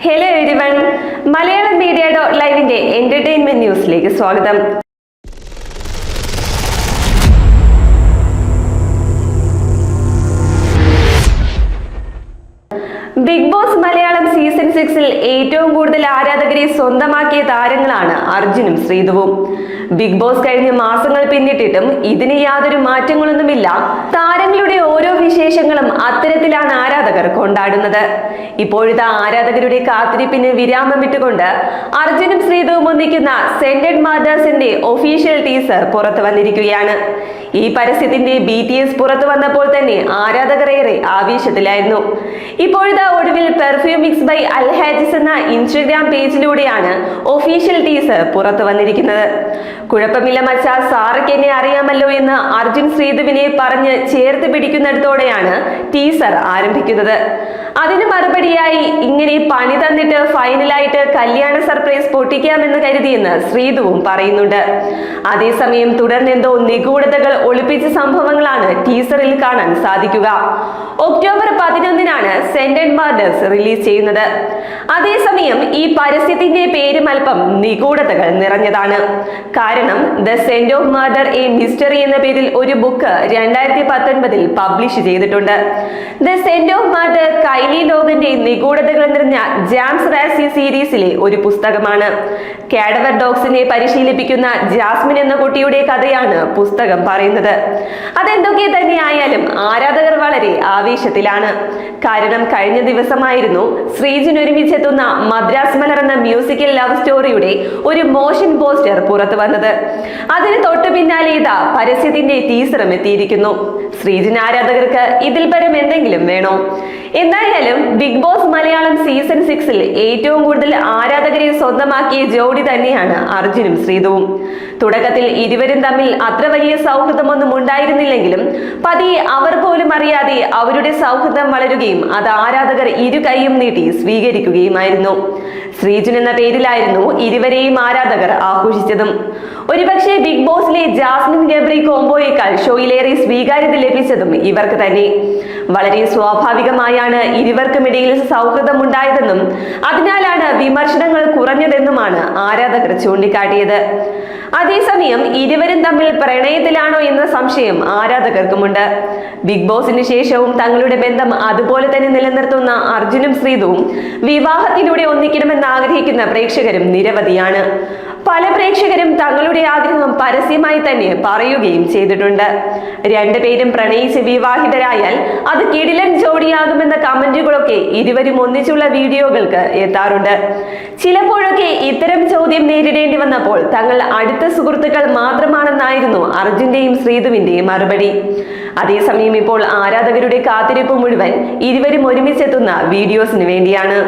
Hello everyone Malayalam media dot ലൈവിന്റെ entertainment ന്യൂസിലേക്ക് സ്വാഗതം. Big boss Malayalam season സിക്സിൽ ഏറ്റവും കൂടുതൽ ആരാധകരെ സ്വന്തമാക്കിയ താരങ്ങളാണ് അർജുനും ശ്രീധുവും. ബിഗ് ബോസ് കഴിഞ്ഞ മാസങ്ങൾ പിന്നിട്ടിട്ടും ഇതിന് യാതൊരു മാറ്റങ്ങളൊന്നുമില്ല. താരങ്ങളുടെ വിശേഷങ്ങളും അത്തരത്തിലാണ് ആരാധകർ കൊണ്ടാടുന്നത്. ഇപ്പോഴത്തെ ആരാധകരുടെ കാത്തിരിപ്പിന് വിരാമം വിട്ടുകൊണ്ട് അർജുനും ശ്രീധുവും ഒന്നിക്കുന്ന സെന്റഡ് മാതേഴ്സിന്റെ ഒഫീഷ്യൽ ടീസർ പുറത്തു വന്നിരിക്കുകയാണ്. ഈ പരസ്യത്തിന്റെ ബി ടി എസ് പുറത്തു വന്നപ്പോൾ തന്നെ ആരാധകർ ഏറെ ആവേശത്തിലായിരുന്നു. ഇപ്പോഴത്തെ ഒടുവിൽ പെർഫ്യൂം മിക്സ് ബൈ അൽഹാജിസ് എന്ന ഇൻസ്റ്റഗ്രാം പേജിലൂടെയാണ് ഒഫീഷ്യൽ ടീസർ പുറത്തു വന്നിരിക്കുന്നത്. കുഴപ്പമില്ല മച്ചാ സാറയ്ക്ക് എന്നെ അറിയാമല്ലോ എന്ന് അർജുൻ ശ്രീധുവിനെ പറഞ്ഞ് ചേർത്ത് പിടിക്കുന്നിടത്തോടെയാണ് ടീസർ ആരംഭിക്കുന്നത്. അതിന് മറുപടിയായി ഇങ്ങനെ പണി തന്നിട്ട് ഫൈനലായിട്ട് കല്യാണ സർപ്രൈസ് പൊട്ടിക്കാമെന്ന് കരുതിയെന്ന് ശ്രീധുവും പറയുന്നുണ്ട്. അതേസമയം തുടർന്നെന്തോ നിഗൂഢതകൾ ഒളിപ്പിച്ച സംഭവങ്ങളാണ് ടീസറിൽ കാണാൻ സാധിക്കുക. ഒക്ടോബർ പതിനൊന്നിനാണ് സെന്റഡ് മാർഡേഴ്സ് റിലീസ് ചെയ്യുന്നത്. അതേസമയം ഈ പരസ്യത്തിന്റെ പേരും അല്പം നിഗൂഢതകൾ നിറഞ്ഞതാണ്. കാരണം the scent of murder a mystery എന്ന പേരിൽ ഒരു ബുക്ക് രണ്ടായിരത്തി പത്തൊൻപതിൽ പബ്ലിഷ് ചെയ്തിട്ടുണ്ട്. The scent of murder Kylie ലോകന്റെ നിഗൂഢതകൾ നിറഞ്ഞ ജാംസ് റാസി സീരീസിലെ ഒരു പുസ്തകമാണ്. കാഡവർ ഡോഗ്സിനെ പരിശീലിപ്പിക്കുന്ന ജാസ്മിൻ എന്ന കുട്ടിയുടെ കഥയാണ് പുസ്തകം പറയുന്നത്. അതെന്തൊക്കെ തന്നെയായാലും ആരാധകർ വളരെ ആവേശത്തിലാണ്. കാരണം കഴിഞ്ഞ ദിവസമായിരുന്നു ശ്രീജിൻ ഒരുമിച്ചെത്തുന്ന മദ്രാസ് മലർ എന്ന മ്യൂസിക്കൽ ലവ് സ്റ്റോറിയുടെ ഒരു മോഷൻ പോസ്റ്റർ പുറത്തു വന്നത്. അതിന് തൊട്ടു പിന്നാലെ ഇതാ പരസ്യത്തിന്റെ ടീസറും എത്തിയിരിക്കുന്നു. ശ്രീജിൻ ആരാധകർക്ക് ഇതിൽ പരം എന്തെങ്കിലും വേണോ? എന്തായാലും ബിഗ് ബോസ് സീസൺ സിക്സിൽ ഏറ്റവും കൂടുതൽ ആരാധകരെ സ്വന്തമാക്കിയ ജോഡി തന്നെയാണ് അർജുനും ശ്രീധുവും. തുടക്കത്തിൽ ഇരുവരും തമ്മിൽ അത്ര വലിയ സൗഹൃദമൊന്നും ഉണ്ടായിരുന്നില്ലെങ്കിലും പതിയെ അവർ പോലും അറിയാതെ അവരുടെ സൗഹൃദം വളരുകയും അത് ആരാധകർ ഇരു കൈയും നീട്ടി സ്വീകരിക്കുകയുമായിരുന്നു. ശ്രീജുൻ എന്ന പേരിലായിരുന്നു ഇരുവരെയും ആരാധകർ ആഘോഷിച്ചതും. ഒരുപക്ഷെ ബിഗ് ബോസിലെ ജാസ്മിൻ ഗബ്രി കോംബോയേക്കാൾ ഷോയിലേറെ സ്വീകാര്യത ലഭിച്ചതും ഇവർക്ക് തന്നെ. വളരെ സ്വാഭാവികമായാണ് ഇരുവർക്കുമിടയിൽ സൗഹൃദമുണ്ടായതെന്നും അതിനാലാണ് വിമർശനങ്ങൾ കുറഞ്ഞതെന്നുമാണ് ആരാധകർ ചൂണ്ടിക്കാട്ടിയത്. അതേസമയം ഇരുവരും തമ്മിൽ പ്രണയത്തിലാണോ എന്ന സംശയം ആരാധകർക്കുമുണ്ട്. ബിഗ് ബോസിന് ശേഷവും തങ്ങളുടെ ബന്ധം അതുപോലെ തന്നെ നിലനിർത്തുന്ന അർജുനും ശ്രീതുവും വിവാഹത്തിലൂടെ ഒന്നിക്കണമെന്ന് ആഗ്രഹിക്കുന്ന പ്രേക്ഷകരും നിരവധിയാണ്. പല പ്രേക്ഷകരും തങ്ങളുടെ ആഗ്രഹം പരസ്യമായി തന്നെ പറയുകയും ചെയ്തിട്ടുണ്ട്. രണ്ടുപേരും പ്രണയിച്ച് വിവാഹിതരായാൽ അത് കിടിലൻ ജോഡിയാകുമെന്ന കമന്റുകളൊക്കെ ഇരുവരും ഒന്നിച്ചുള്ള വീഡിയോകൾക്ക് എത്താറുണ്ട്. ചിലപ്പോഴൊക്കെ ഇത്തരം ചോദ്യം നേരിടേണ്ടി വന്നപ്പോൾ തങ്ങൾ അടുത്ത സുഹൃത്തുക്കൾ മാത്രമാണെന്നായിരുന്നു അർജുന്റെയും ശ്രീതുവിന്റെയും മറുപടി. അതേസമയം ഇപ്പോൾ ആരാധകരുടെ കാത്തിരിപ്പ് മുഴുവൻ ഇരുവരും ഒരുമിച്ചെത്തുന്ന വീഡിയോസിന് വേണ്ടിയാണ്.